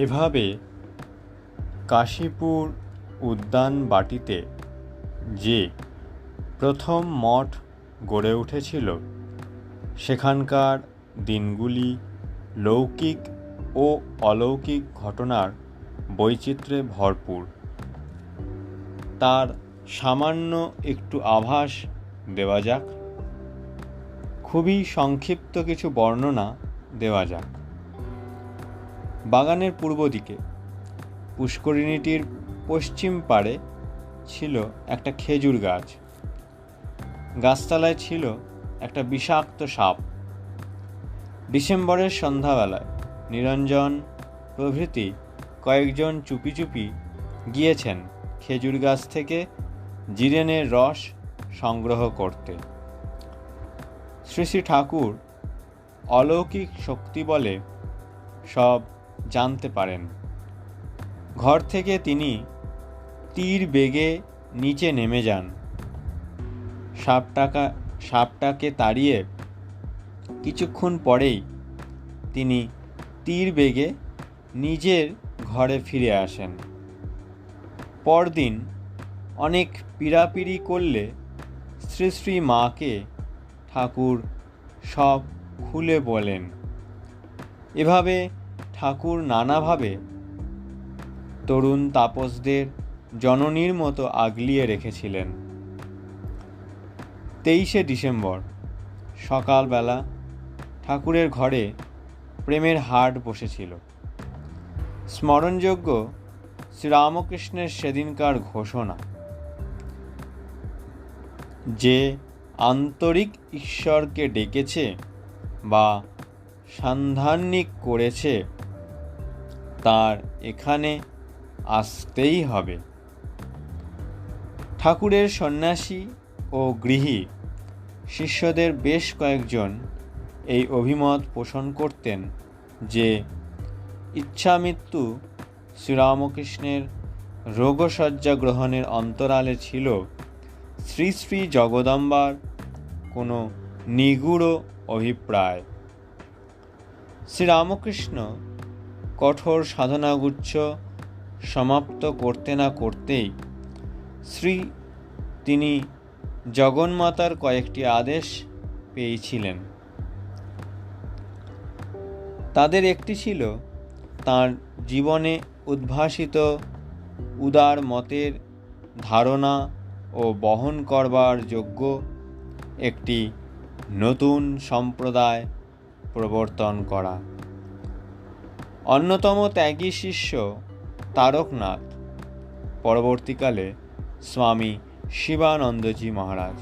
এভাবে কাশীপুর উদ্যান বাটিতে যে প্রথম মঠ গড়ে উঠেছিল, সেখানকার দিনগুলি লৌকিক ও অলৌকিক ঘটনার বৈচিত্র্যে ভরপুর। তার সামান্য একটু আভাস দেওয়া যাক। খুবই সংক্ষিপ্ত কিছু বর্ণনা দেওয়া যাক। বাগানের পূর্ব দিকে। পুষ্করিণীটির পশ্চিম পাড়ে ছিল একটা খেজুর গাছ। গাছতলায় ছিল একটা বিষাক্ত সাপ। ডিসেম্বরের সন্ধ্যাবেলায় নিরঞ্জন প্রভৃতি কয়েকজন চুপি চুপি গিয়েছেন খেজুর গাছ থেকে জিরেনের রস সংগ্রহ করতে। শ্রী শ্রী ঠাকুর অলৌকিক শক্তি বলে সব জানতে পারেন। ঘর থেকে তিনি তীর বেগে নিচে নেমে যান। সাপটাকা, সাপটাকে তাড়িয়ে কিছুক্ষণ পরেই তিনি তীর বেগে নিজের ঘরে ফিরে আসেন। পরদিন অনেক পীড়াপিড়ি করলে শ্রী শ্রী মাকে ঠাকুর সব খুলে বলেন। এভাবে ঠাকুর নানাভাবে তরুণ তাপসদের জননীর মতো আগলিয়ে রেখেছিলেন। তেইশে ডিসেম্বর, সকালবেলা ঠাকুরের ঘরে প্রেমের হাট বসেছিল। স্মরণযোগ্য শ্রীরামকৃষ্ণের সেদিনকার ঘোষণা, যে আন্তরিক ঈশ্বরকে ডেকেছে বা সান্ধানিক করেছে তার এখানে আসতেই হবে। ঠাকুরের সন্ন্যাসী ও গৃহী শিষ্যদের বেশ কয়েকজন এই অভিমত পোষণ করতেন যে ইচ্ছামৃত্যু শ্রীরামকৃষ্ণের রোগশয্যা গ্রহণের অন্তরালে ছিল। শ্রী শ্রী জগদম্বার কোনো নিগুড় অভিপ্রায়। শ্রীরামকৃষ্ণ কঠোর সাধনাগুচ্ছ সমাপ্ত করতে না করতেই শ্রী তিনি জগন্মাতার কয়েকটি আদেশ পেয়েছিলেন। তাদের একটি ছিল তার জীবনে উদ্ভাসিত উদার মতের ধারণা ও বহন করবার যোগ্য একটি নতুন সম্প্রদায় প্রবর্তন করা। অন্যতম ত্যাগী শিষ্য তারকনাথ, পরবর্তীকালে স্বামী শিবানন্দজি মহারাজ।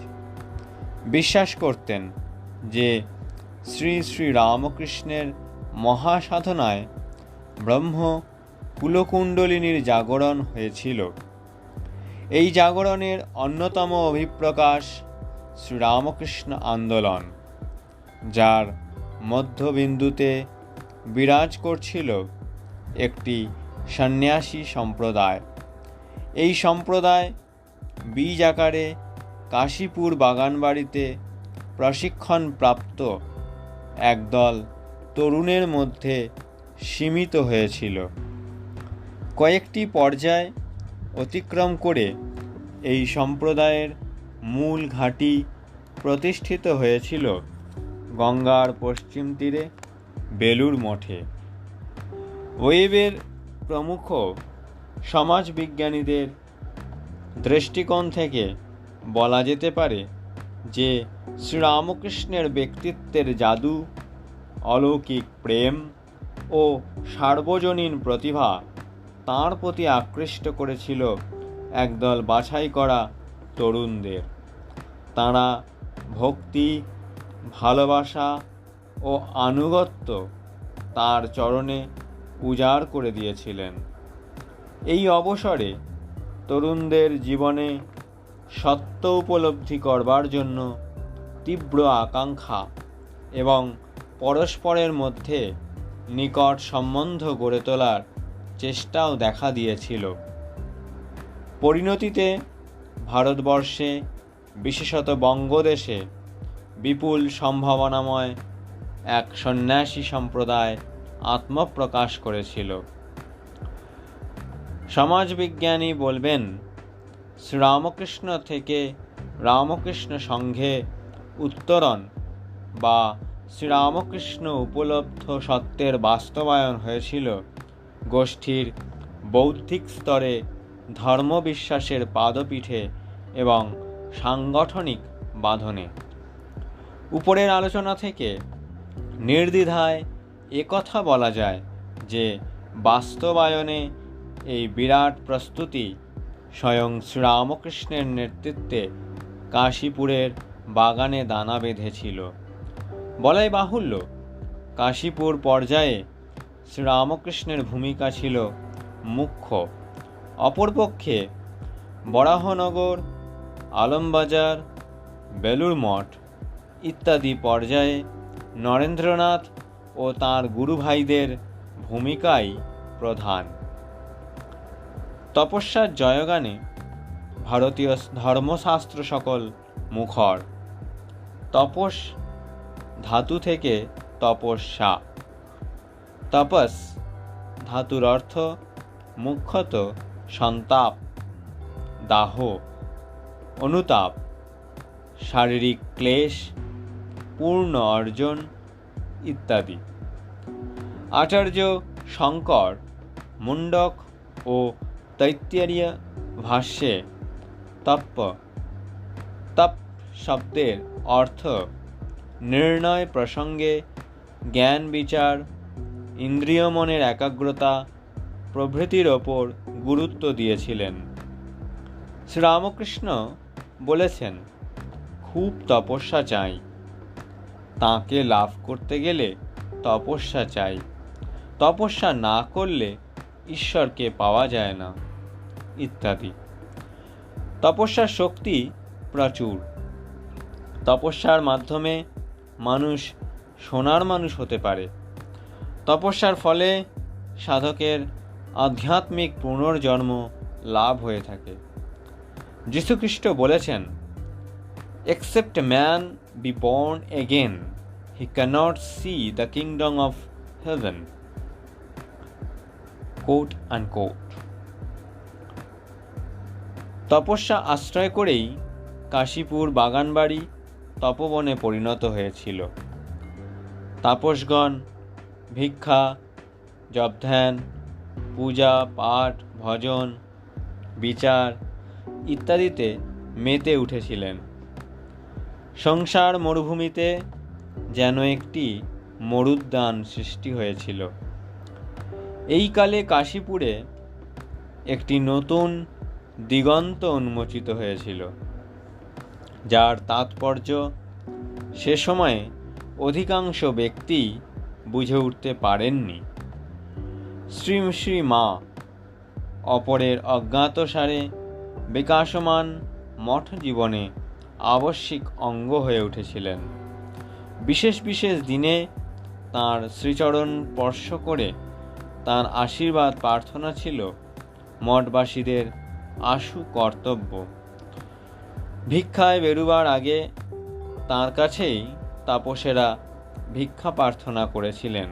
বিশ্বাস করতেন যে শ্রী শ্রী রামকৃষ্ণের মহাসাধনায় ব্রহ্ম কুলকুণ্ডলিনীর জাগরণ হয়েছিল। এই জাগরণের অন্যতম অভিপ্রকাশ শ্রীরামকৃষ্ণ আন্দোলন, যার মধ্যবিন্দুতে বিরাজ করছিল একটি সন্ন্যাসী সম্প্রদায়। এই সম্প্রদায় বীজ আকারে কাশীপুর বাগানবাড়িতে প্রশিক্ষণপ্রাপ্ত একদল তরুণের মধ্যে সীমিত হয়েছিল। কয়েকটি পর্যায় অতিক্রম করে এই সম্প্রদায়ের মূল ঘাঁটি প্রতিষ্ঠিত হয়েছিল গঙ্গার পশ্চিম তীরে। বেলুর মঠে। ওয়েবের প্রমুখ সমাজবিজ্ঞানীদের দৃষ্টিকোণ থেকে বলা যেতে পারে যে শ্রীরামকৃষ্ণের ব্যক্তিত্বের জাদু, অলৌকিক প্রেম ও সার্বজনীন প্রতিভা তাঁর প্রতি আকৃষ্ট করেছিল একদল বাছাই করা তরুণদের। তাঁরা ভক্তি, ভালোবাসা ও আনুগত্য তার চরণে উজাড় করে দিয়েছিলেন। এই অবসরে তরুণদের জীবনে সত্য উপলব্ধি করবার জন্য তীব্র আকাঙ্ক্ষা এবং পরস্পরের মধ্যে নিকট সম্বন্ধ গড়ে তোলার চেষ্টাও দেখা দিয়েছিল। পরিণতিতে ভারতবর্ষে বিশেষত বঙ্গদেশে বিপুল সম্ভাবনাময় এক সন্ন্যাসী সম্প্রদায় আত্মপ্রকাশ করেছিল। সমাজবিজ্ঞানী বলবেন, শ্রীরামকৃষ্ণ থেকে রামকৃষ্ণ সংঘে উত্তরণ বা শ্রীরামকৃষ্ণ উপলব্ধ সত্যের বাস্তবায়ন হয়েছিল গোষ্ঠীর বৌদ্ধিক স্তরে ধর্মবিশ্বাসের পাদপীঠে এবং সাংগঠনিক বাঁধনে। উপরের আলোচনা থেকে নির্দ্বিধায় একথা বলা যায় যে বাস্তবায়নে এই বিরাট প্রস্তুতি স্বয়ং শ্রীরামকৃষ্ণের নেতৃত্বে কাশীপুরের বাগানে দানা বেঁধেছিল। বলাই বাহুল্য, কাশীপুর পর্যায়ে শ্রীরামকৃষ্ণের ভূমিকা ছিল মুখ্য। অপরপক্ষে বরাহনগর, আলমবাজার বেলুর মঠ ইত্যাদি পর্যায়ে নরেন্দ্রনাথ ও তাঁর গুরুভাইদের ভূমিকাই প্রধান। তপস্যার জয়গানে ভারতীয় ধর্মশাস্ত্র সকল মুখর। তপস ধাতু থেকে তপস্যা। তপস ধাতুর অর্থ মুখ্যত সন্তাপ, দাহ, অনুতাপ, শারীরিক ক্লেশ পূর্ণ অর্জন ইত্যাদি। আচার্য শঙ্কর মুন্ডক ও তৈত্তেরিয়া ভাষ্যে তপ্প তপ শব্দের অর্থ নির্ণয় প্রসঙ্গে জ্ঞান বিচার, ইন্দ্রিয় মনের একাগ্রতা, প্রভৃতির ওপর গুরুত্ব দিয়েছিলেন। শ্রীরামকৃষ্ণ বলেছেন, খুব তপস্যা চাই। তাকে লাভ করতে গেলে তপস্যা চাই। তপস্যা না করলে ঈশ্বরকে পাওয়া যায় না, ইত্যাদি। তপস্যার শক্তি প্রচুর। তপস্যার মাধ্যমে মানুষ সোনার মানুষ হতে পারে। তপস্যার ফলে সাধকের আধ্যাত্মিক পুনর্জন্ম লাভ হয়ে থাকে। যীশুখ্রিস্ট বলেছেন except man be born again he cannot see the kingdom of heaven quote and quote তপস্যা আশ্রয় করেই কাশীপুর বাগানবাড়ি তপবনে পরিণত হয়েছিল। তাপসগণ, ভিক্ষা, জপধ্যান, পূজা, পাঠ, ভজন, বিচার ইত্যাদিতে মেতে উঠেছিলেন। সংসার মরুভূমিতে যেন একটি মরুদ্যান সৃষ্টি হয়েছিল। এই কালে কাশীপুরে একটি নতুন দিগন্ত উন্মোচিত হয়েছিল, যার তাৎপর্য সে সময়ে অধিকাংশ ব্যক্তি বুঝে উঠতে পারেননি। শ্রী শ্রী মা অপরের অজ্ঞাতসারে বিকাশমান মঠ জীবনে আবশ্যিক অঙ্গ হয়ে উঠেছিলেন। বিশেষ বিশেষ দিনে তার শ্রীচরণ স্পর্শ করে তার আশীর্বাদ প্রার্থনা ছিল মঠবাসীদের আশু কর্তব্য। ভিক্ষায় বেরুবার আগে তার কাছেই তাপসেরা ভিক্ষা প্রার্থনা করেছিলেন।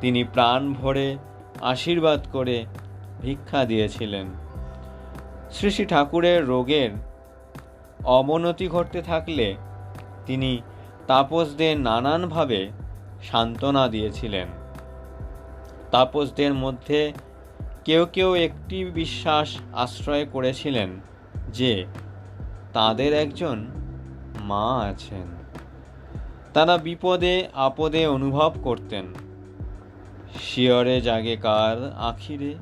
তিনি প্রাণ ভরে আশীর্বাদ করে ভিক্ষা দিয়েছিলেন। শ্রী শ্রী ঠাকুরের রোগের অবনতি ঘটতে থাকলে তিনি তাপসদের নানানভাবে সান্ত্বনা দিয়েছিলেন। তাপসদের মধ্যে কেউ কেউ একটি বিশ্বাস আশ্রয় করেছিলেন যে তাদের একজন মা আছেন। তারা বিপদে আপদে অনুভব করতেন। শিয়রে জাগে কার আখিরে।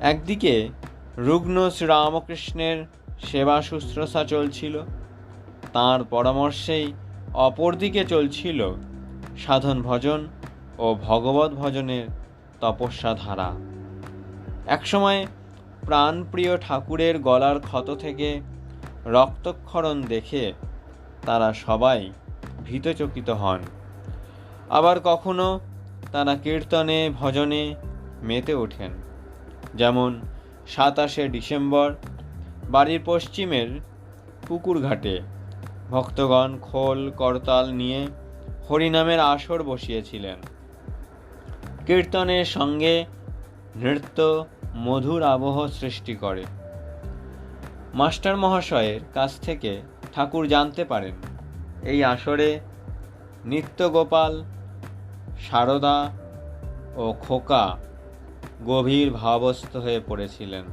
একদিকে রুগ্ন শ্রীরামকৃষ্ণের সেবা শুশ্রূষা চলছিল। তাঁর পরামর্শেই অপরদিকে চলছিল সাধন ভজন ও ভগবত ভজনের তপস্যা ধারা। একসময় প্রাণপ্রিয় ঠাকুরের গলার ক্ষত থেকে রক্তক্ষরণ দেখে তারা সবাই ভীতচকিত হন। আবার কখনো তারা কীর্তনে, ভজনে মেতে ওঠেন। যেমন সাতাশে ডিসেম্বর বাড়ির পশ্চিমের পুকুরঘাটে। ভক্তগণ খোল করতাল নিয়ে হরিনামের আসর বসিয়েছিলেন। কীর্তনের সঙ্গে নৃত্য মধুর আবহ সৃষ্টি করে। মাস্টার মহাশয়ের কাছ থেকে ঠাকুর জানতে পারেন, এই আসরে নিত্যগোপাল, সারদা ও খোকা গভীর ভাবস্থ হয়ে পড়েছিলেন।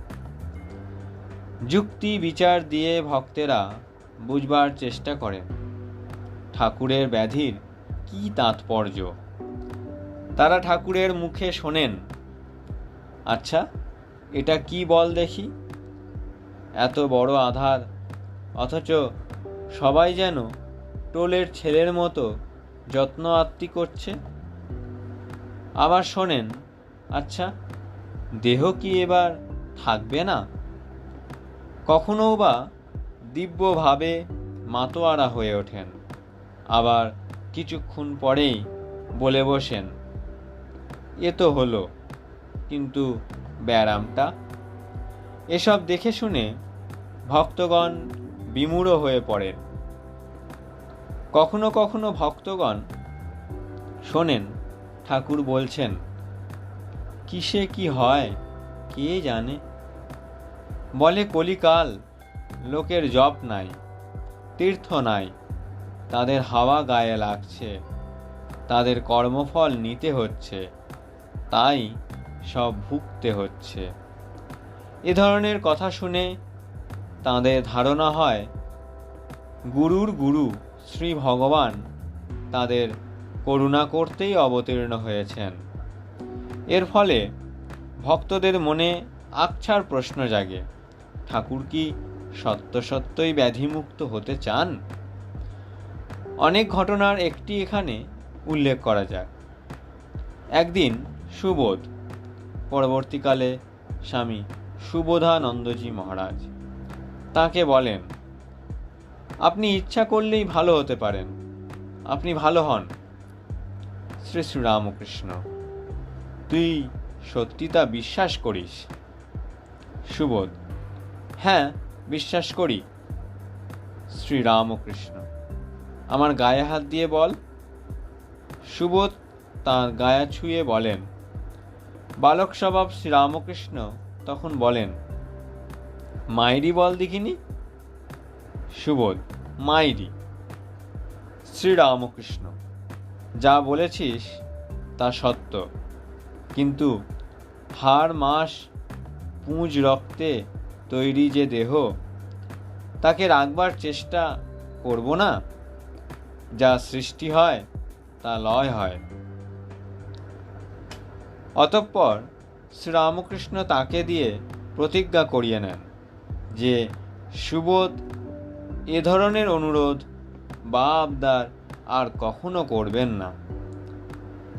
যুক্তি বিচার দিয়ে ভক্তেরা বুঝবার চেষ্টা করেন। ঠাকুরের ব্যাধির কি তাৎপর্য? তারা ঠাকুরের মুখে শোনেন আচ্ছা এটা কি বল দেখি? এত বড় আধার, অথচ সবাই যেন টোলের ছেলের মতো যত্ন আত্মি করছে। আবার শোনেন আচ্ছা দেহ কি এবার থাকবে না? কখনো বা দিব্যভাবে মাতোয়ারা হয়ে ওঠেন, আবার কিছুক্ষণ পরেই বলে বসেন, এ তো হলো, কিন্তু ব্যারামটা? এসব দেখে শুনে ভক্তগণ বিমূঢ় হয়ে পড়েন। কখনো কখনো ভক্তগণ শোনেন, ঠাকুর বলছেন, কিসে কি হয়, কে জানে? বলে, কলিকাল, লোকের জপ নাই, তীর্থ নাই, তাদের হাওয়া গায়ে লাগছে, তাদের কর্মফল নিতে হচ্ছে, তাই সব ভুগতে হচ্ছে। এ ধরনের কথা শুনে তাদের ধারণা হয়, গুরুর গুরু শ্রী ভগবান তাদের করুণা করতেই অবতীর্ণ হয়েছেন। এর ফলে ভক্তদের মনে আকছার প্রশ্ন জাগে। ঠাকুর কি সত্য সত্যই ব্যাধিমুক্ত হতে চান? অনেক ঘটনার একটি এখানে উল্লেখ করা যাক। একদিন সুবোধ, পরবর্তীকালে স্বামী সুবোধানন্দজি মহারাজ, তাকে বলেন, আপনি ইচ্ছা করলেই ভালো হতে পারেন। আপনি ভালো হন। শ্রী শ্রী রামকৃষ্ণ, তুই সত্যি তা বিশ্বাস করিস? সুবোধ হ্যাঁ বিশ্বাস করি। শ্রী রামকৃষ্ণ আমার গায়ে হাত দিয়ে বল। সুবোধ তাঁর গায়া ছুঁয়ে বলেন। বালক স্বভাব শ্রীরামকৃষ্ণ তখন বলেন, মাইরি বল দেখিনি? সুবোধ, মাইরি। শ্রীরামকৃষ্ণ, যা বলেছিস তা সত্য, কিন্তু হাড়, মাস, পুঁজ, রক্তে তৈরি যে দেহ, তাকে রাখবার চেষ্টা করব না। যা সৃষ্টি হয়, তা লয় হয়। অতঃপর শ্রীরামকৃষ্ণ তাকে দিয়ে প্রতিজ্ঞা করিয়ে নেন যে, সুবোধ, এ ধরনের অনুরোধ বা আবদার আর কখনো করবেন না।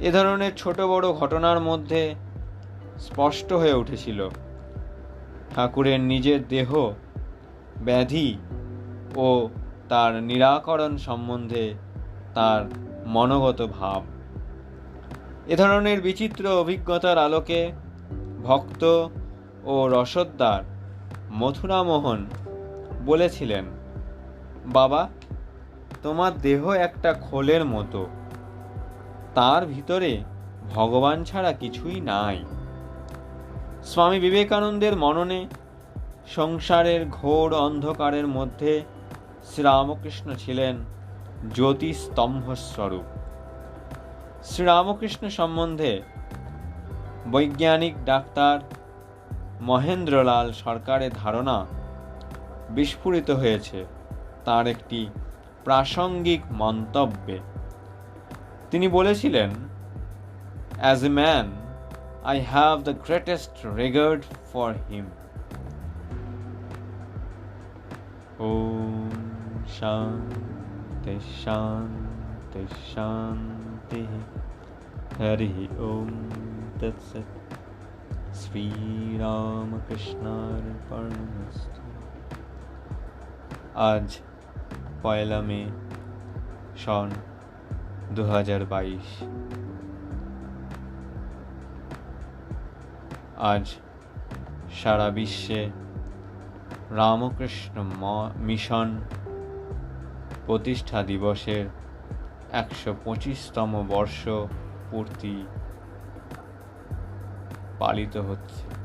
এ ধরনের ছোট বড় ঘটনার মধ্যে স্পষ্ট হয়ে উঠেছিল। ঠাকুরের নিজের দেহ, ব্যাধি ও তার নিরাকরণ সম্বন্ধে তার মনোগত ভাব। এ ধরনের বিচিত্র অভিজ্ঞতার আলোকে ভক্ত ও রসদ্দার মথুরামোহন বলেছিলেন, বাবা, তোমার দেহ একটা খোলের মতো। তার ভিতরে ভগবান ছাড়া কিছুই নাই। স্বামী বিবেকানন্দের মননে সংসারের ঘোর অন্ধকারের মধ্যে শ্রীরামকৃষ্ণ ছিলেন জ্যোতিস্তম্ভস্বরূপ। শ্রীরামকৃষ্ণ সম্বন্ধে বৈজ্ঞানিক ডাক্তার মহেন্দ্রলাল সরকারের ধারণা বিস্ফোরিত হয়েছে। তার একটি প্রাসঙ্গিক মন্তব্যে। তিনি বলেছিলেন as a man I have the greatest regard for him ওম শান্তি শান্তি শান্তি হরি ওম তৎসৎ শ্রীরামকৃষ্ণার্পণমস্তু আজ পয়লা মে সন দু হাজার বাইশ আজ সারা বিশ্বে রামকৃষ্ণ মিশন প্রতিষ্ঠা দিবসের একশো পঁচিশতম বর্ষ পূর্তি পালিত হচ্ছে।